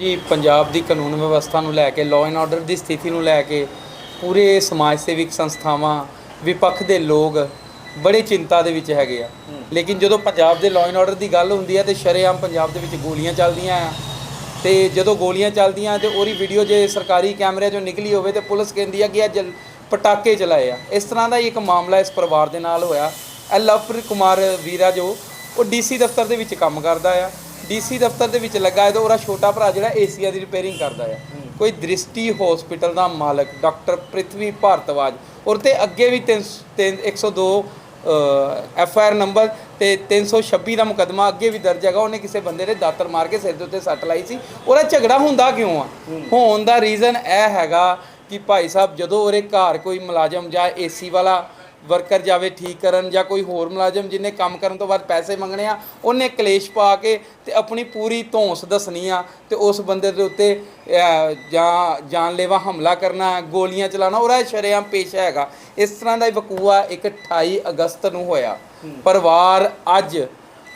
ਜੀ ਪੰਜਾਬ ਦੀ ਕਾਨੂੰਨ ਵਿਵਸਥਾ ਨੂੰ ਲੈ ਕੇ ਲਾਅ ਐਂਡ ਆਰਡਰ ਦੀ ਸਥਿਤੀ ਨੂੰ ਲੈ ਕੇ ਪੂਰੇ ਸਮਾਜ ਸੇਵਿਕ ਸੰਸਥਾਵਾਂ ਵਿਪੱਖ ਦੇ ਲੋਕ ਬੜੇ ਚਿੰਤਾ ਦੇ ਵਿੱਚ ਹੈਗੇ ਆ। ਲੇਕਿਨ ਜਦੋਂ ਪੰਜਾਬ ਦੇ ਲਾਅ ਐਂਡ ਆਰਡਰ ਦੀ ਗੱਲ ਹੁੰਦੀ ਹੈ ਤੇ ਸ਼ਰੇਆਮ ਪੰਜਾਬ ਦੇ ਵਿੱਚ ਗੋਲੀਆਂ ਚੱਲਦੀਆਂ ਆ। ਤੇ ਜਦੋਂ ਗੋਲੀਆਂ ਚੱਲਦੀਆਂ ਤੇ ਉਹਦੀ ਵੀਡੀਓ ਜੇ ਸਰਕਾਰੀ ਕੈਮਰੇ 'ਚੋਂ ਨਿਕਲੀ ਹੋਵੇ ਤੇ ਪੁਲਿਸ ਕਹਿੰਦੀ ਆ ਕਿ ਜਲ- ਪਟਾਕੇ ਚਲਾਏ ਆ। ਇਸ ਤਰ੍ਹਾਂ ਦਾ ਹੀ ਇੱਕ ਮਾਮਲਾ ਇਸ ਪਰਿਵਾਰ ਦੇ ਨਾਲ ਹੋਇਆ। ਇਹ ਲਵਪ੍ਰੀਤ ਕੁਮਾਰ ਵੀਰਾ ਜੋ ਉਹ ਡੀਸੀ ਦਫ਼ਤਰ ਦੇ ਵਿੱਚ ਕੰਮ ਕਰਦਾ ਆ। ਡੀਸੀ ਦਫ਼ਤਰ ਦੇ ਵਿੱਚ ਲੱਗਾ ਹੈ ਤੇ ਉਹਦਾ ਛੋਟਾ ਭਰਾ ਜਿਹੜਾ ਏਸੀਆ ਦੀ ਰਿਪੇਅਰਿੰਗ ਕਰਦਾ ਆ। ਕੋਈ ਦ੍ਰਿਸ਼ਟੀ ਹਸਪੀਟਲ ਦਾ ਮਾਲਕ ਡਾਕਟਰ ਪ੍ਰਿਥਵੀ ਭਾਰਤਵਾਜ। ਔਰ ਤੇ ਅੱਗੇ ਵੀ 3 102 ਐਫ ਆਰ ਨੰਬਰ ਤੇ 326 ਦਾ ਮੁਕਦਮਾ ਅੱਗੇ ਵੀ ਦਰਜ ਹੈਗਾ। ਉਹਨੇ ਕਿਸੇ ਬੰਦੇ ਦੇ ਦਾਤਰ ਮਾਰ ਕੇ ਸਿਰ ਦੇ ਉੱਤੇ ਸੱਟ ਲਾਈ ਸੀ। ਉਹਦਾ ਝਗੜਾ ਹੁੰਦਾ ਕਿਉਂ ਆ? ਹੋਣ ਦਾ ਰੀਜ਼ਨ ਇਹ ਹੈਗਾ ਕਿ ਭਾਈ ਸਾਹਿਬ ਜਦੋਂ ਉਹਦੇ ਘਰ ਕੋਈ ਮੁਲਾਜ਼ਮ ਜਾਂ ਏਸੀ ਵਾਲਾ ਵਰਕਰ ਜਾਵੇ ਠੀਕ ਕਰਨ ਜਾਂ ਕੋਈ ਹੋਰ ਮੁਲਾਜ਼ਮ ਜਿਹਨੇ ਕੰਮ ਕਰਨ ਤੋਂ ਬਾਅਦ ਪੈਸੇ ਮੰਗਣੇ ਆ ਉਹਨੇ ਕਲੇਸ਼ ਪਾ ਕੇ ਤੇ ਆਪਣੀ ਪੂਰੀ ਧੌਂਸ ਦੱਸਣੀ ਆ ਤੇ ਉਸ ਬੰਦੇ ਦੇ ਉੱਤੇ ਅਹ, ਜਾਂ ਜਾਨਲੇਵਾ ਹਮਲਾ ਕਰਨਾ ਗੋਲੀਆਂ ਚਲਾਉਣਾ ਉਹਦਾ ਸ਼ਰੇਆਮ ਪੇਸ਼ਾ ਹੈਗਾ। ਇਸ ਤਰ੍ਹਾਂ ਦਾ ਹੀ ਵਕੂਆ ਇੱਕ 28 ਅਗਸਤ ਨੂੰ ਹੋਇਆ। ਪਰਿਵਾਰ ਅੱਜ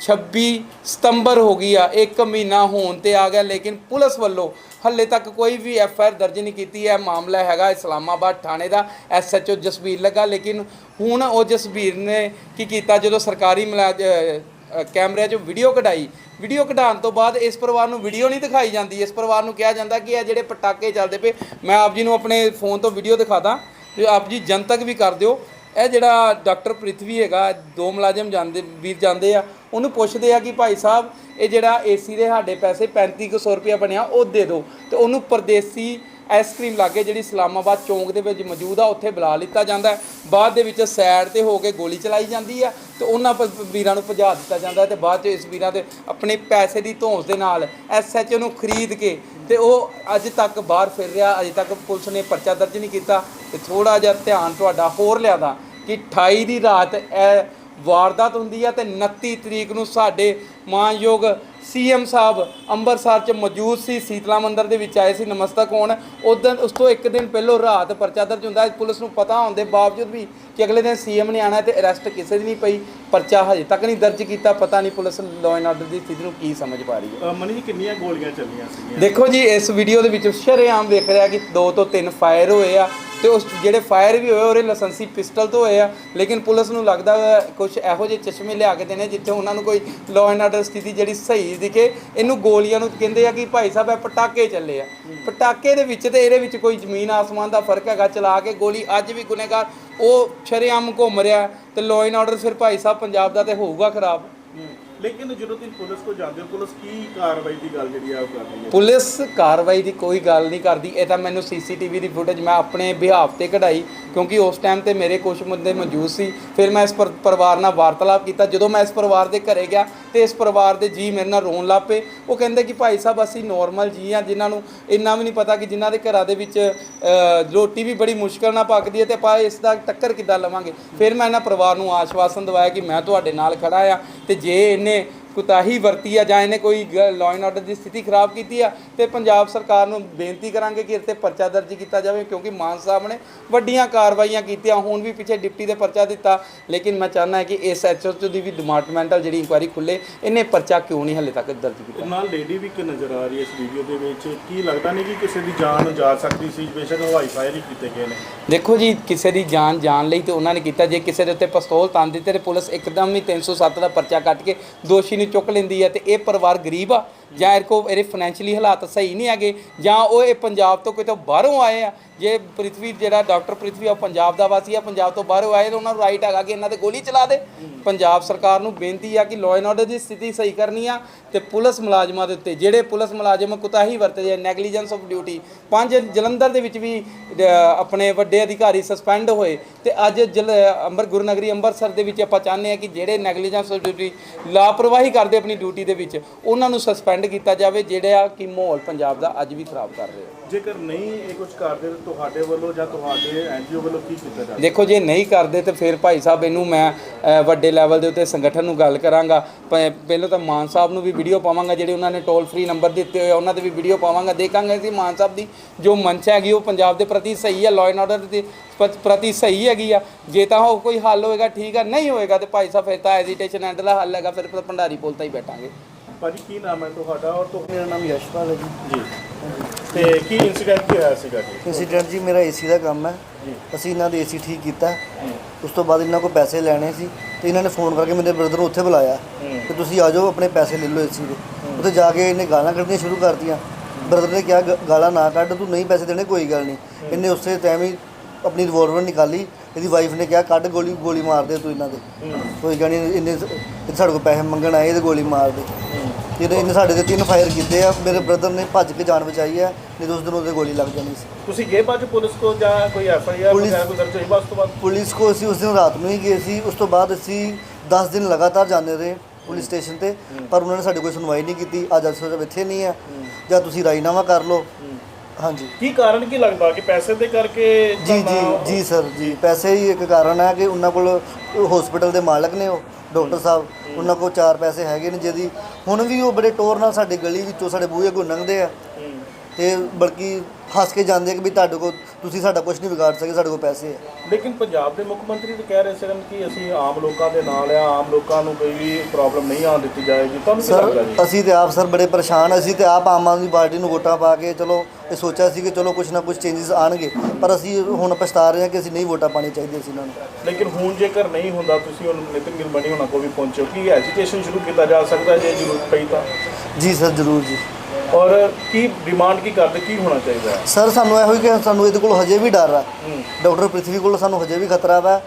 26 ਸਤੰਬਰ ਹੋ ਗਈ ਆ ਇੱਕ ਮਹੀਨਾ ਹੋਣ ਤੇ ਆ ਗਿਆ ਲੇਕਿਨ ਪੁਲਿਸ ਵੱਲੋਂ ਹੱਲੇ ਤੱਕ ਕੋਈ ਵੀ ਐਫ ਆਈ ਆਰ ਦਰਜ ਨਹੀਂ ਕੀਤੀ। ਹੈ ਮਾਮਲਾ ਹੈਗਾ ਇਸਲਾਮਾਬਾਦ ਥਾਣੇ ਦਾ ਐਸ ਐਚ ਓ ਜਸਬੀਰ ਲੱਗਾ। ਲੇਕਿਨ ਹੁਣ ਉਹ ਜਸਬੀਰ ਨੇ ਕੀ ਕੀਤਾ? ਜਦੋਂ ਸਰਕਾਰੀ ਮੁਲਾਜ਼ ਅ, ਕੈਮਰੇ 'ਚ ਵੀਡੀਓ ਕਢਾਈ। ਵੀਡੀਓ ਕਢਾਉਣ ਤੋਂ ਬਾਅਦ ਇਸ ਪਰਿਵਾਰ ਨੂੰ ਵੀਡੀਓ ਨਹੀਂ ਦਿਖਾਈ ਜਾਂਦੀ। ਇਸ ਪਰਿਵਾਰ ਨੂੰ ਕਿਹਾ ਜਾਂਦਾ ਕਿ ਇਹ ਜਿਹੜੇ ਪਟਾਕੇ ਚੱਲਦੇ ਪਏ ਮੈਂ ਆਪ ਜੀ ਨੂੰ ਆਪਣੇ ਫੋਨ ਤੋਂ ਵੀਡੀਓ ਦਿਖਾਦਾ ਤੇ ਆਪ ਜੀ ਜਨਤਕ ਵੀ ਕਰ ਦਿਓ। ਇਹ ਜਿਹੜਾ ਡਾਕਟਰ ਪ੍ਰਿਥਵੀ ਹੈਗਾ ਦੋ ਮੁਲਾਜ਼ਮ ਜਾਂਦੇ ਵੀਰ ਜਾਂਦੇ ਆ ਉਹਨੂੰ ਪੁੱਛਦੇ ਆ ਕਿ ਭਾਈ ਸਾਹਿਬ ਇਹ ਜਿਹੜਾ ਏਸੀ ਦੇ ਸਾਡੇ ਪੈਸੇ 3500 ਰੁਪਇਆ ਬਣਿਆ, ਉਹ ਦੇ ਦਿਓ। ਤੇ ਉਹਨੂੰ ਪਰਦੇਸੀ ਆਈਸਕ੍ਰੀਮ ਲਾਗੇ ਜਿਹੜੀ ਇਸਲਾਮਾਬਾਦ ਚੌਂਕ ਦੇ ਵਿੱਚ ਮੌਜੂਦ ਆ, ਉੱਥੇ ਬੁਲਾ ਲਿੱਤਾ ਜਾਂਦਾ ਬਾਅਦ ਦੇ ਵਿੱਚ ਸਾਈਡ ਤੇ ਹੋ ਕੇ ਗੋਲੀ ਚਲਾਈ ਜਾਂਦੀ ਆ ਤੇ ਉਹਨਾਂ ਪ- ਵੀਰਾਂ ਨੂੰ ਭਜਾ ਦਿੱਤਾ ਜਾਂਦਾ ਹੈ ਤੇ ਬਾਅਦ ਚ ਇਸ ਵੀਰਾਂ ਦੇ ਆਪਣੇ ਪੈਸੇ ਦੀ ਧੌਂਸ ਦੇ ਨਾਲ ਐਸਐਚਓ ਨੂੰ ਖਰੀਦ ਕੇ ਤੇ ਉਹ ਅੱਜ ਤੱਕ ਬਾਹਰ ਫਿਰ ਰਿਹਾ, ਅਜੇ ਤੱਕ ਪੁਲਿਸ ਨੇ ਪਰਚਾ ਦਰਜ ਨਹੀਂ ਕੀਤਾ। ਤੇ ਥੋੜਾ ਜਿਹਾ ਧਿਆਨ ਤੁਹਾਡਾ ਹੋਰ ਲਿਆਦਾ ਕਿ 28 ਦੀ ਰਾਤ ਇਹ ਵਾਰਦਾਤ ਹੁੰਦੀ ਆ ਤੇ 29 ਤਰੀਕ ਨੂੰ ਸਾਡੇ ਮਾਨਯੋਗ ਸੀਐਮ ਸਾਹਿਬ ਅੰਮ੍ਰਿਤਸਰ ਚ ਮੌਜੂਦ ਸੀ, ਸੀਤਲਾ ਮੰਦਿਰ ਦੇ ਵਿੱਚ ਆਏ ਸੀ, ਨਮਸਤਕ ਹੋਣ। ਉਦੋਂ ਉਸ ਤੋਂ ਇੱਕ ਦਿਨ ਪਹਿਲੋਂ ਰਾਤ ਪਰਚਾ ਦਰਜ ਹੁੰਦਾ ਪੁਲਿਸ ਨੂੰ ਪਤਾ ਹੋਣ ਦੇ ਬਾਵਜੂਦ ਵੀ ਕਿ ਅਗਲੇ ਦਿਨ ਸੀਐਮ ਨੇ ਆਣਾ ਤੇ ਅਰੈਸਟ ਕਿਸੇ ਦੀ ਨਹੀਂ ਪਈ। ਪਰਚਾ ਹਜੇ ਤੱਕ ਨਹੀਂ ਦਰਜ ਕੀਤਾ ਪਤਾ ਨਹੀਂ ਪੁਲਿਸ ਲਾਅ ਐਂਡ ਆਰਡਰ ਦੀ ਸਥਿਤੀ ਨੂੰ ਕੀ ਸਮਝ ਪਾ ਰਹੀ ਹੈ। ਮਨੀ ਜੀ ਕਿੰਨੀਆਂ ਗੋਲੀਆਂ ਚੱਲੀਆਂ ਸੀਗੀਆਂ? ਦੇਖੋ ਜੀ ਇਸ ਵੀਡੀਓ ਦੇ ਵਿੱਚ ਸ਼ਰੇਆਮ ਵੇਖ ਰਿਹਾ ਕਿ ਦੋ ਤੋਂ ਤਿੰਨ ਫਾਇਰ ਹੋਏ ਆ ਤੇ ਉਸ ਜਿਹੜੇ ਫਾਇਰ ਵੀ ਹੋਏ ਉਹਦੇ ਲਾਇਸੈਂਸੀ ਪਿਸਟਲ ਤੋਂ ਹੋਏ ਆ। ਲੇਕਿਨ ਪੁਲਿਸ ਨੂੰ ਲੱਗਦਾ ਕੁਝ ਇਹੋ ਜਿਹੇ ਚਸ਼ਮੇ ਲਿਆ ਕੇ ਦੇਣੇ ਜਿੱਥੇ ਉਹਨਾਂ ਨੂੰ ਕੋਈ ਲਾਅ ਐਂਡ ਆਰਡਰ ਸਥਿਤੀ ਜਿਹੜੀ ਸਹੀ ਦਿਖੇ। ਇਹਨੂੰ ਗੋਲੀਆਂ ਨੂੰ ਕਹਿੰਦੇ ਆ ਕਿ ਭਾਈ ਸਾਹਿਬ ਇਹ ਪਟਾਕੇ ਚੱਲੇ ਆ। ਪਟਾਕੇ ਦੇ ਵਿੱਚ ਤੇ ਇਹਦੇ ਵਿੱਚ ਕੋਈ ਜ਼ਮੀਨ ਆਸਮਾਨ ਦਾ ਫ਼ਰਕ ਹੈਗਾ। ਚਲਾ ਕੇ ਗੋਲੀ ਅੱਜ ਵੀ ਗੁਨੇਗਾਰ। ਉਹ ਸ਼ਰੇਆਮ ਘੁੰਮ ਰਿਹਾ। ਤੇ ਲਾਅ ਐਂਡ ਆਰਡਰ ਫਿਰ ਭਾਈ ਸਾਹਿਬ ਪੰਜਾਬ ਦਾ ਤੇ ਹੋਊਗਾ ਖਰਾਬ। ਲੇਕਿਨ ਜਦੋਂ ਤੁਸੀਂ ਪੁਲਿਸ ਕੋਲ ਜਾਂਦੇ ਹੋ ਪੁਲਿਸ ਕੀ ਕਾਰਵਾਈ ਦੀ ਗੱਲ ਜਿਹੜੀ ਆ ਉਹ ਕਰ ਹੈ? ਪੁਲਿਸ ਕਾਰਵਾਈ ਦੀ ਕੋਈ ਗੱਲ ਨਹੀਂ ਕਰਦੀ। ਇਹ ਤਾਂ ਮੈਨੂੰ ਸੀਸੀਟੀਵੀ ਦੀ ਫੁਟੇਜ ਮੈਂ ਆਪਣੇ ਬਿਹਾਫ ਤੇ ਕਢਾਈ ਕਿਉਂਕਿ ਉਸ ਟਾਈਮ ਤੇ ਮੇਰੇ ਕੁਝ ਮੁੱਦੇ ਮੌਜੂਦ ਸੀ। ਫਿਰ ਮੈਂ ਇਸ ਪਰ- ਪਰਿਵਾਰ ਨਾਲ ਵਾਰਤਾਲਾਪ ਕੀਤਾ। ਜਦੋਂ ਮੈਂ ਇਸ ਪਰਿਵਾਰ ਦੇ ਘਰੇ ਗਿਆ ਤੇ ਇਸ ਪਰਿਵਾਰ ਦੇ ਜੀ ਮੇਰੇ ਨਾਲ ਰੋਣ ਲੱਗ ਪਏ। ਉਹ ਕਹਿੰਦੇ ਕਿ ਭਾਈ ਸਾਹਿਬ ਅਸੀਂ ਨੋਰਮਲ ਜੀ ਆ ਜਿਨ੍ਹਾਂ ਨੂੰ ਇੰਨਾ ਵੀ ਨਹੀਂ ਪਤਾ ਕਿ ਜਿਨ੍ਹਾਂ ਦੇ ਘਰਾਂ ਦੇ ਵਿੱਚ ਅ, ਰੋਟੀ ਵੀ ਬੜੀ ਮੁਸ਼ਕਲ ਨਾਲ ਪੱਕਦੀ ਹੈ ਤੇ ਆਪਾਂ ਇਸ ਦਾ ਟੱਕਰ ਕਿੱਦਾਂ ਲਵਾਂਗੇ? ਫਿਰ ਮੈਂ ਇਹਨਾਂ ਪਰਿਵਾਰ ਨੂੰ ਆਸ਼ਵਾਸਨ ਦਿਵਾਇਆ ਕਿ ਮੈਂ ਤੁਹਾਡੇ ਨਾਲ ਖੜਾ ਆ ਤੇ ਜੇ ਇਹਨੇ tiene ਕੁਤਾਹੀ ਵਰਤੀ ਆ ਜਾਂ ਇਹਨੇ ਕੋਈ ਲਾਅ ਐਂਡ ਆਰਡਰ ਦੀ ਸਥਿਤੀ ਖਰਾਬ ਕੀਤੀ ਆ ਤੇ ਪੰਜਾਬ ਸਰਕਾਰ ਨੂੰ ਬੇਨਤੀ ਕਰਾਂਗੇ ਕਿ ਇਹਤੇ ਪਰਚਾ ਦਰਜ ਕੀਤਾ ਜਾਵੇ ਕਿਉਂਕਿ ਮਾਨ ਸਾਹਿਬ ਨੇ ਵੱਡੀਆਂ ਕਾਰਵਾਈਆਂ ਕੀਤੀਆਂ ਹੁਣ ਵੀ ਪਿੱਛੇ ਡਿਪਟੀ ਦੇ ਪਰਚਾ ਦਿੱਤਾ। ਲੇਕਿਨ ਮੈਂ ਚਾਹੁੰਦਾ ਹਾਂ ਕਿ ਇਸ ਐਚਓ ਦੀ ਵੀ ਡਿਪਾਰਟਮੈਂਟਲ ਜਿਹੜੀ ਇਨਕੁਆਇਰੀ ਖੁੱਲੇ ਇਹਨੇ ਪਰਚਾ ਕਿਉਂ ਨਹੀਂ ਹਲੇ ਤੱਕ ਦਰਜ ਕੀਤਾ? ਨਾਲ ਲੇਡੀ ਵੀ ਇੱਕ ਨਜ਼ਰ ਆ ਰਹੀ ਹੈ ਇਸ ਵੀਡੀਓ ਦੇ ਵਿੱਚ। ਕੀ ਲੱਗਦਾ ਨਹੀਂ ਕਿ ਕਿਸੇ ਦੀ ਜਾਨ ਜਾ ਸਕਦੀ ਸੀ? ਬੇਸ਼ੱਕ ਹਵਾਈ ਫਾਇਰ ਹੀ ਕੀਤੇ ਗਏ ਨੇ। ਦੇਖੋ ਜੀ ਕਿਸੇ ਦੀ ਜਾਨ ਜਾਣ ਲਈ ਤੇ ਉਹਨਾਂ ਨੇ ਕੀਤਾ। ਜੇ ਕਿਸੇ ਦੇ ਉੱਤੇ ਪਿਸਤੌਲ ਤੰਨ ਦਿੱਤੇ ਤੇ ਪੁਲਿਸ ਇੱਕਦਮ ਹੀ 307 ਦਾ ਪਰਚਾ ਕੱਟ ਕੇ ਦੋਸ਼ੀ ਨੂੰ ਚੁੱਕ ਲੈਂਦੀ ਹੈ ਤੇ ਇਹ ਪਰਿਵਾਰ ਗਰੀਬ ਆ। ਜਾਂ ਇਹ ਕੋ ਇਹਦੇ ਫਾਈਨੈਂਸ਼ੀਅਲੀ ਹਾਲਾਤ ਸਹੀ ਨਹੀਂ ਹੈਗੇ, ਜਾਂ ਉਹ ਇਹ ਪੰਜਾਬ ਤੋਂ ਕਿਤੇ ਬਾਹਰੋਂ ਆਏ ਆ, ਜੇ ਪ੍ਰਿਥਵੀ ਜਿਹੜਾ ਡਾਕਟਰ ਪ੍ਰਿਥਵੀ ਆ ਪੰਜਾਬ ਦਾ ਵਾਸੀ ਆ, ਪੰਜਾਬ ਤੋਂ ਬਾਹਰੋਂ ਆਏ ਤਾਂ ਉਹਨਾਂ ਨੂੰ ਰਾਈਟ ਹੈਗਾ ਕਿ ਇਹਨਾਂ ਤੇ ਗੋਲੀ ਚਲਾ ਦੇ। ਪੰਜਾਬ ਸਰਕਾਰ ਨੂੰ ਬੇਨਤੀ ਆ ਕਿ ਲਾਅ ਐਂਡ ਆਰਡਰ ਦੀ ਸਥਿਤੀ ਸਹੀ ਕਰਨੀ ਆ ਤੇ ਪੁਲਿਸ ਮੁਲਾਜ਼ਮਾਂ ਦੇ ਉੱਤੇ, ਜਿਹੜੇ ਪੁਲਿਸ ਮੁਲਾਜ਼ਮ ਕੁਤਾਹੀ ਵਰਤਦੇ ਆ ਨੈਗਲੀਜੈਂਸ ਆਫ ਡਿਊਟੀ ਪੰਜ ਜਲੰਧਰ ਦੇ ਵਿੱਚ ਵੀ ਆਪਣੇ ਵੱਡੇ ਅਧਿਕਾਰੀ ਸਸਪੈਂਡ ਹੋਏ ਤੇ ਅੱਜ ਜਲ, ਅੰਬਰ, ਗੁਰਨਗਰੀ, ਅੰਮ੍ਰਿਤਸਰ ਦੇ ਵਿੱਚ ਆਪਾਂ ਚਾਹੁੰਦੇ ਆ ਕਿ ਜਿਹੜੇ ਨੈਗਲੀਜੈਂਸ ਆਫ ਡਿਊਟੀ ਲਾਪਰਵਾਹੀ ਕਰਦੇ ਆਪਣੀ ਡਿਊਟੀ ਦੇ ਵਿੱਚ, ਉਹਨਾਂ ਨੂੰ ਸਸਪੈਂਡ ਕੀਤਾ ਜਾਵੇ ਜਿਹੜਾ ਕਿ ਮਾਹੌਲ ਪੰਜਾਬ ਦਾ ਅੱਜ ਵੀ ਖਰਾਬ ਕਰ ਰਹੇ ਜੇਕਰ ਨਹੀਂ ਇਹ ਕੁਝ ਕਰਦੇ ਤਾਂ ਤੁਹਾਡੇ ਵੱਲੋਂ ਜਾਂ ਤੁਹਾਡੇ ਐਨਜੀਓ ਵੱਲੋਂ ਕੀ ਕੀਤਾ ਜਾਵੇ? ਦੇਖੋ ਜੇ ਨਹੀਂ ਕਰਦੇ ਤੇ ਫਿਰ ਭਾਈ ਸਾਹਿਬ ਇਹਨੂੰ ਮੈਂ ਵੱਡੇ ਲੈਵਲ ਦੇ ਉੱਤੇ ਸੰਗਠਨ ਨੂੰ ਗੱਲ ਕਰਾਂਗਾ। ਪਹਿਲਾਂ ਤਾਂ ਮਾਨ ਸਾਹਿਬ ਨੂੰ ਵੀ ਵੀਡੀਓ ਪਾਵਾਂਗਾ ਜਿਹੜੇ ਉਹਨਾਂ ਨੇ ਟੋਲ ਫ੍ਰੀ ਨੰਬਰ ਦਿੱਤੇ ਹੋਏ ਉਹਨਾਂ ਤੇ ਵੀ ਵੀਡੀਓ ਪਾਵਾਂਗਾ। ਦੇਖਾਂਗੇ ਕਿ ਮਾਨ ਸਾਹਿਬ ਦੀ ਜੋ ਮਨਸ਼ਾ ਹੈਗੀ ਉਹ ਪੰਜਾਬ ਦੇ ਪ੍ਰਤੀ ਸਹੀ ਹੈ ਲਾਅ ਐਂਡ ਆਰਡਰ ਦੇ ਪ੍ਰਤੀ ਸਹੀ ਹੈਗੀ ਆ। ਜੇ ਤਾਂ ਉਹ ਕੋਈ ਹੱਲ ਹੋਏਗਾ ਠੀਕ ਆ ਨਹੀਂ ਹੋਏਗਾ ਤੇ ਭਾਈ ਸਾਹਿਬ ਫਿਰ ਤਾਂ ਐਜੀਟੇਸ਼ਨ ਐਂਡ ਦਾ ਹੱਲ ਹੈਗਾ ਫਿਰ ਭੰਡਾਰੀ ਪੁੱਲ ਤਾਂ ਹੀ ਬੈਠਾਂਗੇ। ਭਾਜੀ ਕੀ ਨਾਮ ਹੈ ਤੁਹਾਡਾ ਔਰ ਤੁਹਾ ਮੇਰਾ ਨਾਮ ਯਸ਼ਪਾਲ ਹੈ ਜੀ। ਜੀ। ਤੇ ਕੀ ਇਨਸੀਡੈਂਟ ਕੀ ਹੋਇਆ ਸੀਗਾ ਜੀ? ਇੰਸੀਡੈਂਟ ਜੀ ਮੇਰਾ ਏਸੀ ਦਾ ਕੰਮ ਹੈ। ਅਸੀਂ ਇਹਨਾਂ ਦੇ ਏਸੀ ਠੀਕ ਕੀਤਾ। ਉਸ ਤੋਂ ਬਾਅਦ ਇਹਨਾਂ ਕੋਲ ਪੈਸੇ ਲੈਣੇ ਸੀ ਤੇ ਇਹਨਾਂ ਨੇ ਫੋਨ ਕਰਕੇ ਮੇਰੇ ਬ੍ਰਦਰ ਨੂੰ ਉੱਥੇ ਬੁਲਾਇਆ। ਕਿ ਤੁਸੀਂ ਆ ਜਾਓ ਆਪਣੇ ਪੈਸੇ ਲੈ ਲਓ ਏਸੀ ਦੇ। ਉੱਥੇ ਜਾ ਕੇ ਇਹਨੇ ਗਾਲਾਂ ਕੱਢਣੀਆਂ ਸ਼ੁਰੂ ਕਰਤੀਆਂ। ਬ੍ਰਦਰ ਨੇ ਕਿਹਾ ਗਾਲਾਂ ਨਾ ਕੱਢ ਤੂੰ ਨਹੀਂ ਪੈਸੇ ਦੇਣੇ ਕੋਈ ਗੱਲ ਨਹੀਂ। ਇਹਨੇ ਉਸੇ ਟਾਈਮ ਹੀ ਆਪਣੀ ਰਿਵੋਲਵਰ ਨਿਕਾਲੀ। ਇਹਦੀ ਵਾਈਫ ਨੇ ਕਿਹਾ ਕੱਢ ਗੋਲੀ ਗੋਲੀ ਮਾਰ ਦੇ ਤੂੰ ਇਹਨਾਂ ਦੇ। ਕੋਈ ਗੱਲ ਨਹੀਂ ਇਹਨੇ ਇਹ ਸਾਡੇ ਕੋਲ ਪੈਸੇ ਮੰਗਣ ਆਏ ਇਹਦੇ ਗੋਲੀ ਮਾਰ ਦੇ। ਇਹਨੇ ਇਹਨੇ ਸਾਡੇ ਤੇ ਤਿੰਨ ਫਾਇਰ ਕੀਤੇ ਆ। ਮੇਰੇ ਬ੍ਰਦਰ ਨੇ ਭੱਜ ਕੇ ਜਾਨ ਬਚਾਈ ਹੈ ਨਹੀਂ ਤਾਂ ਉਸ ਦਿਨ ਉਹਦੇ ਗੋਲੀ ਲੱਗ ਜਾਣੀ ਸੀ। ਤੁਸੀਂ ਗਏ ਬਾਅਦ 'ਚ ਪੁਲਿਸ ਕੋ ਜਾਂ ਕੋਈ ਐਫ ਆਈ ਆਰ ਪੁਲਿਸ- ਵਗੈਰਾ ਕੋਈ ਦਰਜ ਹੋਈ ਬਸ ਤੋਂ ਬਾਅਦ? ਪੁਲਿਸ ਕੋ ਅਸੀਂ ਉਸ ਦਿਨ ਰਾਤ ਨੂੰ ਹੀ ਗਏ ਸੀ। ਉਸ ਤੋਂ ਬਾਅਦ ਅਸੀਂ 10 ਦਿਨ ਲਗਾਤਾਰ ਜਾਂਦੇ ਰਹੇ ਪੁਲਿਸ ਸਟੇਸ਼ਨ ਤੇ ਪਰ ਉਹਨਾਂ ਨੇ ਸਾਡੀ ਕੋਈ ਸੁਣਵਾਈ ਨਹੀਂ ਕੀਤੀ। ਅੱਜ ਅਸਲ ਇੱਥੇ ਨਹੀਂ ਹੈ। ਜਾਂ ਤੁਸੀਂ ਰਾਜੀਨਾਮਾ ਕਰ ਲਓ। ਹਾਂਜੀ। ਕੀ ਕਾਰਨ ਕੀ ਲੱਗਦਾ ਕਿ ਪੈਸੇ ਦੇ ਕਰਕੇ ਜੀ ਜੀ ਜੀ ਸਰ ਜੀ। ਪੈਸੇ ਹੀ ਇੱਕ ਕਾਰਨ ਹੈ ਕਿ ਉਹਨਾਂ ਕੋਲ ਹਸਪੀਟਲ ਦੇ ਮਾਲਕ ਨੇ ਉਹ ਡਾਕਟਰ ਸਾਹਿਬ। ਉਹਨਾਂ ਕੋਲ ਚਾਰ ਪੈਸੇ ਹੈਗੇ ਨੇ ਜਿਹਦੀ ਹੁਣ ਵੀ ਉਹ ਬੜੇ ਟੋਰ ਨਾਲ ਸਾਡੀ ਗਲੀ ਵਿੱਚੋਂ ਸਾਡੇ ਬੂਹੇ ਅੱਗੋਂ ਲੰਘਦੇ ਆ। ਤੇ ਬਲਕਿ ਹੱਸ ਕੇ ਜਾਂਦੇ ਆ ਕਿ ਵੀ ਤੁਹਾਡੇ ਕੋਲ ਤੁਸੀਂ ਸਾਡਾ ਕੁਝ ਨਹੀਂ ਵਿਗਾੜ ਸਕੇ ਸਾਡੇ ਕੋਲ ਪੈਸੇ ਹੈ ਲੇਕਿਨ ਪੰਜਾਬ ਦੇ ਮੁੱਖ ਮੰਤਰੀ ਤਾਂ ਕਹਿ ਰਹੇ ਸਨ ਕਿ ਅਸੀਂ ਆਮ ਲੋਕਾਂ ਦੇ ਨਾਲ ਆ ਆਮ ਲੋਕਾਂ ਨੂੰ ਕੋਈ ਵੀ ਪ੍ਰੋਬਲਮ ਨਹੀਂ ਆਉਣ ਦਿੱਤੀ ਜਾਏਗੀ। ਤੁਹਾਨੂੰ ਕੀ ਸਰ ਲੱਗਦਾ ਜੀ? ਅਸੀਂ ਤੇ ਆਪ ਸਰ ਬੜੇ ਪਰੇਸ਼ਾਨ। ਅਸੀਂ ਤੇ ਆਪ ਆਮ ਆਦਮੀ ਪਾਰਟੀ ਨੂੰ ਵੋਟਾਂ ਪਾ ਕੇ ਚਲੋ ਇਹ ਸੋਚਿਆ ਸੀ ਕਿ ਚਲੋ ਕੁਝ ਨਾ ਕੁਝ ਚੇਂਜਸ ਆਣਗੇ ਪਰ ਅਸੀਂ ਹੁਣ ਪਛਤਾ ਰਹੇ ਹਾਂ ਕਿ ਅਸੀਂ ਨਹੀਂ ਵੋਟਾਂ ਪਾਣੀ ਚਾਹੀਦੀ ਸੀ ਇਹਨਾਂ ਨੂੰ। ਲੇਕਿਨ ਹੁਣ ਜੇਕਰ ਨਹੀਂ ਹੁੰਦਾ ਤੁਸੀਂ ਹੁਣ ਨਿਤਿਨ ਗਿਲਮਣੀ ਹੋਣਾ ਕੋਲ ਵੀ ਪਹੁੰਚੋ ਕੀ ਐਜੂਕੇਸ਼ਨ ਸ਼ੁਰੂ ਕੀਤਾ ਜਾ ਸਕਦਾ ਜੇ ਜ਼ਰੂਰਤ ਪਈ ਤਾਂ? ਜੀ ਸਰ ਜ਼ਰੂਰ ਜੀ। ਔਰ ਕੀ ਡਿਮਾਂਡ ਕੀ ਕਰਦੇ ਕੀ ਹੋਣਾ ਚਾਹੀਦਾ ਹੈ? ਸਰ ਸਾਨੂੰ ਇਹੋ ਹੀ ਕਿ ਸਾਨੂੰ ਇਹਦੇ ਕੋਲ ਹਜੇ ਵੀ ਡਰ ਆ ਡਾਕਟਰ ਪ੍ਰਿਥਵੀ ਕੋਲ ਸਾਨੂੰ ਹਜੇ ਵੀ ਖਤਰਾ ਵਾ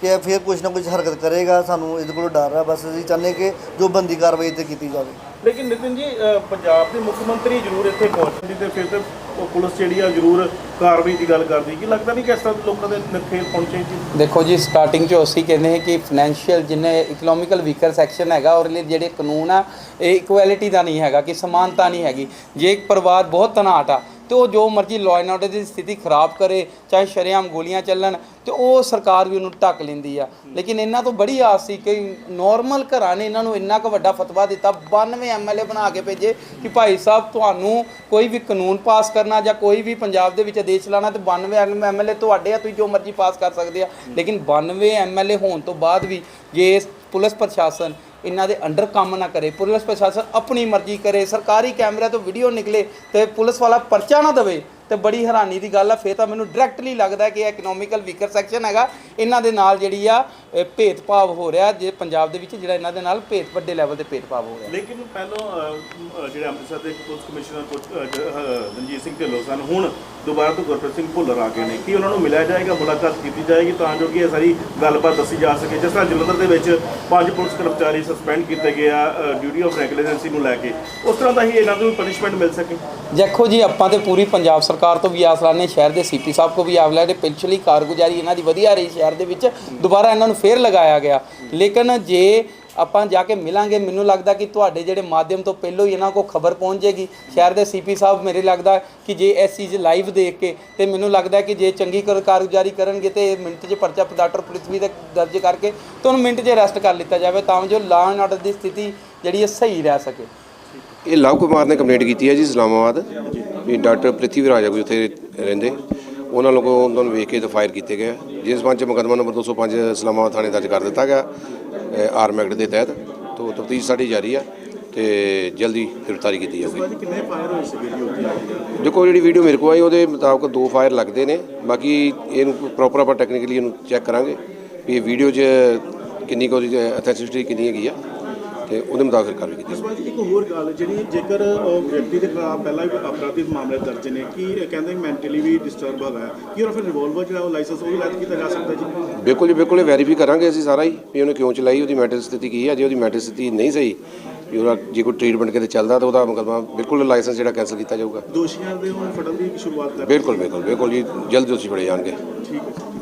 ਕਿ ਇਹ ਫਿਰ ਕੁਝ ਨਾ ਕੁਝ ਹਰਕਤ ਕਰੇਗਾ ਸਾਨੂੰ ਇਹਦੇ ਕੋਲ ਡਰ ਆ ਬਸ ਅਸੀਂ ਚਾਹੁੰਦੇ ਕਿ ਜੋ ਬੰਦੀ ਕਾਰਵਾਈ ਤੇ ਕੀਤੀ ਜਾਵੇ। ਲੇਕਿਨ ਨਿਤਿਨ ਜੀ ਅ, ਪੰਜਾਬ ਦੇ ਮੁੱਖ ਮੰਤਰੀ ਜ਼ਰੂਰ ਇੱਥੇ ਪਹੁੰਚਦੀ ਤੇ ਫਿਰ ਤੇ ਉਹ ਪੁਲਿਸ ਜਿਹੜੀ ਆ ਜ਼ਰੂਰ ਕਾਰਵਾਈ ਦੀ ਗੱਲ ਕਰਦੀ ਕੀ ਲੱਗਦਾ ਨਹੀਂ ਕਿ ਇਸ ਤਰ੍ਹਾਂ ਲੋਕਾਂ ਦੇ ਨਖੇਰ ਪਹੁੰਚੇ ਜੀ? ਦੇਖੋ ਜੀ ਸਟਾਰਟਿੰਗ 'ਚ ਅਸੀਂ ਕਹਿੰਦੇ ਹਾਂ ਕਿ ਫਾਈਨੈਂਸ਼ੀਅਲ ਜਿੰਨੇ ਇਕਨੋਮਿਕਲ ਵੀਕਰ ਸੈਕਸ਼ਨ ਹੈਗਾ ਔਰ ਲਈ ਜਿਹੜੇ ਕਾਨੂੰਨ ਆ, ਇਹ ਇਕੁਐਲਿਟੀ ਦਾ ਨਹੀਂ ਹੈਗਾ, ਕਿ ਸਮਾਨਤਾ ਨਹੀਂ ਹੈਗੀ। ਜੇ ਇੱਕ ਪਰਿਵਾਰ ਬਹੁਤ ਤਨਾਟ ਆ, ਤੇ ਉਹ ਜੋ ਮਰਜ਼ੀ ਲਾਅ ਐਂਡ ਆਰਡਰ ਦੀ ਸਥਿਤੀ ਖਰਾਬ ਕਰੇ, ਚਾਹੇ ਸ਼ਰੇਆਮ ਗੋਲੀਆਂ ਚੱਲਣ, ਤੇ ਉਹ ਸਰਕਾਰ ਵੀ ਉਹਨੂੰ ਢੱਕ ਲੈਂਦੀ ਆ। ਲੇਕਿਨ ਇਹਨਾਂ ਤੋਂ ਬੜੀ ਆਸ ਸੀ ਕਿ ਨਾਰਮਲ ਘਰਾਂ ਨੇ ਇਹਨਾਂ ਨੂੰ ਇੰਨਾ ਕੁ ਵੱਡਾ ਫਤਵਾ ਦਿੱਤਾ 92 ਐਮਐਲਏ ਬਣਾ ਕੇ ਭੇਜੇ ਕਿ ਭਾਈ ਸਾਹਿਬ, ਤੁਹਾਨੂੰ ਕੋਈ ਵੀ ਕਾਨੂੰਨ ਪਾਸ ਕਰਨਾ ਜਾਂ ਕੋਈ ਵੀ ਪੰਜਾਬ ਦੇ ਵਿੱਚ ਦੇਸ਼ ਲਾਣਾ ਤੇ 92 ਐਮਐਲਏ ਤੁਹਾਡੇ ਆ ਤੁਸੀਂ ਜੋ ਮਰਜ਼ੀ ਪਾਸ ਕਰ ਸਕਦੇ ਆ। ਲੇਕਿਨ 92 ਐਮਐਲਏ ਹੋਣ ਤੋਂ ਬਾਅਦ ਵੀ ਜੇ ਪੁਲਿਸ ਪ੍ਰਸ਼ਾਸਨ ਇਹਨਾਂ ਦੇ ਅੰਡਰ ਕੰਮ ਨਾ ਕਰੇ, ਪੁਲਿਸ ਪ੍ਰਸ਼ਾਸਨ ਆਪਣੀ ਮਰਜ਼ੀ ਕਰੇ, ਸਰਕਾਰੀ ਕੈਮਰੇ ਤੋਂ ਵੀਡੀਓ ਨਿਕਲੇ ਤੇ ਪੁਲਿਸ ਵਾਲਾ ਪਰਚਾ ਨਾ ਦੇਵੇ ਤੇ ਬੜੀ ਹੈਰਾਨੀ ਦੀ ਗੱਲ ਆ ਫੇਰ ਤਾਂ ਮੈਨੂੰ ਡਾਇਰੈਕਟਲੀ ਲੱਗਦਾ ਕਿ ਇਹ ਇਕਨੋਮਿਕਲ ਵੀਕਰ ਸੈਕਸ਼ਨ ਹੈਗਾ। ਇਹਨਾਂ ਦੇ ਨਾਲ ਜਿਹੜੀ ਆ ਇਹ ਭੇਦਭਾਵ ਹੋ ਰਿਹਾ ਜੇ ਪੰਜਾਬ ਦੇ ਵਿੱਚ ਜਿਹੜਾ ਇਹਨਾਂ ਦੇ ਨਾਲ ਭੇਦ ਵੱਡੇ ਲੈਵਲ ਤੇ ਭੇਦਭਾਵ ਹੋ ਰਿਹਾ। ਲੇਕਿਨ ਪਹਿਲਾਂ ਜਿਹੜੇ ਅੰਮ੍ਰਿਤਸਰ ਦੇ ਪੁਲਿਸ ਕਮਿਸ਼ਨਰ ਪੁ- ਜ- ਰਣਜੀਤ ਸਿੰਘ ਢਿੱਲੋਂ ਸਨ ਹੁਣ ਦੁਬਾਰਾ ਤੋਂ ਗੁਰਪ੍ਰੀਤ ਸਿੰਘ ਭੁੱਲਰ ਆ ਗਏ ਨੇ। ਕੀ ਉਹਨਾਂ ਨੂੰ ਮਿਲਿਆ ਜਾਏਗਾ ਮੁਲਾਕਾਤ ਕੀਤੀ ਜਾਏਗੀ ਤਾਂ ਜੋ ਕਿ ਇਹ ਸਾਰੀ ਗੱਲਬਾਤ ਦੱਸੀ ਜਾ ਸਕੇ? ਜਿਸ ਤਰ੍ਹਾਂ ਜਲੰਧਰ ਦੇ ਵਿੱਚ ਪੰਜ ਪੁਲਿਸ ਕਰਮਚਾਰੀ ਸਸਪੈਂਡ ਕੀਤੇ ਗਏ ਆ ਡਿਊਟੀ ਆਫ ਰੈਗੂਲੇਟੈਂਸੀ ਨੂੰ ਲੈ ਕੇ। ਉਸ ਤਰ੍ਹਾਂ ਦਾ ਹੀ ਇਹਨਾਂ ਨੂੰ ਪਨਿਸ਼ਮੈਂਟ ਮਿਲ ਸਕੇ। ਦੇਖੋ ਜੀ ਆਪਾਂ ਤੇ ਪੂਰੀ ਪੰਜਾਬ ਸਰਕਾਰ ਸਰਕਾਰ ਤੋਂ ਵੀ ਆਸ ਲਾਨੇ ਸ਼ਹਿਰ ਦੇ ਸੀਪੀ ਸਾਹਿਬ ਕੋ ਵੀ ਆਸ ਲਾਨੇ ਪਿਛਲੀ ਕਾਰਗੁਜ਼ਾਰੀ ਇਹਨਾਂ ਦੀ ਵਧੀਆ ਰਹੀ, ਸ਼ਹਿਰ ਦੇ ਵਿੱਚ ਦੁਬਾਰਾ ਇਹਨਾਂ ਨੂੰ ਫੇਰ ਲਗਾਇਆ ਗਿਆ। ਲੇਕਿਨ ਜੇ ਆਪਾਂ ਜਾ ਕੇ ਮਿਲਾਂਗੇ, ਮੈਨੂੰ ਲੱਗਦਾ ਕਿ ਤੁਹਾਡੇ ਜਿਹੜੇ ਮਾਧਿਅਮ ਤੋਂ ਪਹਿਲੋਂ ਹੀ ਇਹਨਾਂ ਕੋ ਖਬਰ ਪਹੁੰਚ ਜਾਏਗੀ। ਸ਼ਹਿਰ ਦੇ ਸੀਪੀ ਸਾਹਿਬ ਮੇਰੇ ਲੱਗਦਾ ਕਿ ਜੇ ਇਸ ਚੀਜ਼ ਲਾਈਵ ਦੇਖ ਕੇ ਤੇ ਮੈਨੂੰ ਲੱਗਦਾ ਕਿ ਜੇ ਚੰਗੀ ਕਾਰ- ਕਾਰਗੁਜ਼ਾਰੀ ਕਰਨਗੇ ਤੇ ਮਿੰਟ 'ਚ ਪਰਚਾ ਪਦਾਰਟਰ ਪੁਲਿਸ ਵੀ ਦਾ ਦਰਜ ਕਰਕੇ ਤੇ ਉਹਨੂੰ ਮਿੰਟ 'ਚ ਅਰੈਸਟ ਕਰ ਲਿੱਤਾ ਜਾਵੇ, ਤਾਂ ਜੋ ਲਾਅ ਐਂਡ ਆਰਡਰ ਦੀ ਸਥਿਤੀ ਜਿਹੜੀ ਹੈ ਸਹੀ ਰਹਿ ਸਕੇ। ਇਹ ਲਵ ਕੁਮਾਰ ਨੇ ਕੰਪਲੇਂਟ ਕੀਤੀ ਹੈ ਜੀ ਇਸਲਾਮਾਬਾਦ। ਵੀ ਡਾਕਟਰ ਪ੍ਰਿਥਵੀ ਰਾਜਾ ਕੋਈ ਉੱਥੇ ਰਹਿੰਦੇ। ਉਹਨਾਂ ਲੋਕੋਂ ਉਹਨਾਂ ਨੂੰ ਵੇਖ ਕੇ ਤਾਂ ਫਾਇਰ ਕੀਤੇ ਗਏ। ਜਿਸ ਪੰਜ ਮੁਕੱਦਮਾ ਨੰਬਰ 205 ਇਸਲਾਮਾਬਾਦ ਥਾਣੇ ਦਰਜ ਕਰ ਦਿੱਤਾ ਗਿਆ ਆਰਮ ਐਕਟ ਦੇ ਤਹਿਤ। ਤੋਂ ਤਫਤੀਸ਼ ਸਾਡੀ ਜਾਰੀ ਆ ਤੇ ਜਲਦੀ ਗ੍ਰਿਫਤਾਰੀ ਕੀਤੀ ਜਾਊਗੀ। ਕਿੰਨੇ ਫਾਇਰ ਹੋਏ ਸੀਗੇ ਜੀ ਉੱਥੇ ਦੇਖੋ ਜਿਹੜੀ ਵੀਡੀਓ ਮੇਰੇ ਕੋਲ ਆਈ ਉਹਦੇ ਮੁਤਾਬਕ ਦੋ ਫਾਇਰ ਲੱਗਦੇ ਨੇ। ਬਾਕੀ ਇਹਨੂੰ ਪ੍ਰੋਪਰ ਆਪਾਂ ਟੈਕਨੀਕਲੀ ਇਹਨੂੰ ਚੈੱਕ ਕਰਾਂਗੇ ਵੀ ਇਹ ਵੀਡੀਓ 'ਚ ਕਿੰਨੀ ਕੁ ਅਥੈਂਟਿਸਿਟੀ ਕਿੰਨੀ ਹੈਗੀ ਆ। ਤੇ ਉਹਦੇ ਮੁਤਾਬਕ ਕਾਰਵਾਈ ਕੀਤੀ। ਬਾਅਦ ਇੱਕ ਹੋਰ ਗੱਲ ਜਿਹੜੀ ਜੇਕਰ ਵਿਅਕਤੀ ਦੇ ਖਿਲਾਫ ਪਹਿਲਾਂ ਵੀ ਅਪਰਾਧਿਕ ਮਾਮਲੇ ਦਰਜ ਨੇ ਕੀ ਕਹਿੰਦੇ ਮੈਂਟਲੀ ਵੀ ਡਿਸਟਰਬ ਹੈਗਾ ਹੈ? ਕੀ ਉਹ ਫਿਰ ਰਿਵੋਲਵਰ ਜਿਹੜਾ ਉਹ ਲਾਇਸੈਂਸ ਉਹ ਵੀ ਰੱਦ ਕੀਤਾ ਜਾ ਸਕਦਾ ਜੀ? ਬਿਲਕੁਲ ਜੀ ਬਿਲਕੁਲ ਵੈਰੀਫਾਈ ਕਰਾਂਗੇ ਅਸੀਂ ਸਾਰਾ ਹੀ ਵੀ ਉਹਨੇ ਕਿਉਂ ਚਲਾਈ ਉਹਦੀ ਮੈਂਟਲ ਸਥਿਤੀ ਕੀ ਹੈ ਜੇ ਉਹਦੀ ਮੈਂਟਲ ਸਥਿਤੀ ਨਹੀਂ ਸਹੀ ਵੀ ਉਹਦਾ ਜੇ ਕੋਈ ਟ੍ਰੀਟਮੈਂਟ ਕਿਤੇ ਚੱਲਦਾ ਤਾਂ ਉਹਦਾ ਮੁਕੱਦਮਾ ਬਿਲਕੁਲ ਲਾਇਸੈਂਸ ਜਿਹੜਾ ਕੈਂਸਲ ਕੀਤਾ ਜਾਊਗਾ। ਦੋਸ਼ੀਆਂ ਦੇ ਹੁਣ ਫੜਨ ਦੀ ਸ਼ੁਰੂਆਤ ਕਰ ਬਿਲਕੁਲ ਬਿਲਕੁਲ ਬਿਲਕੁਲ ਜੀ ਜਲਦ ਦੋਸ਼ੀ ਫੜੇ ਜਾਣਗੇ। ਠੀਕ ਹੈ।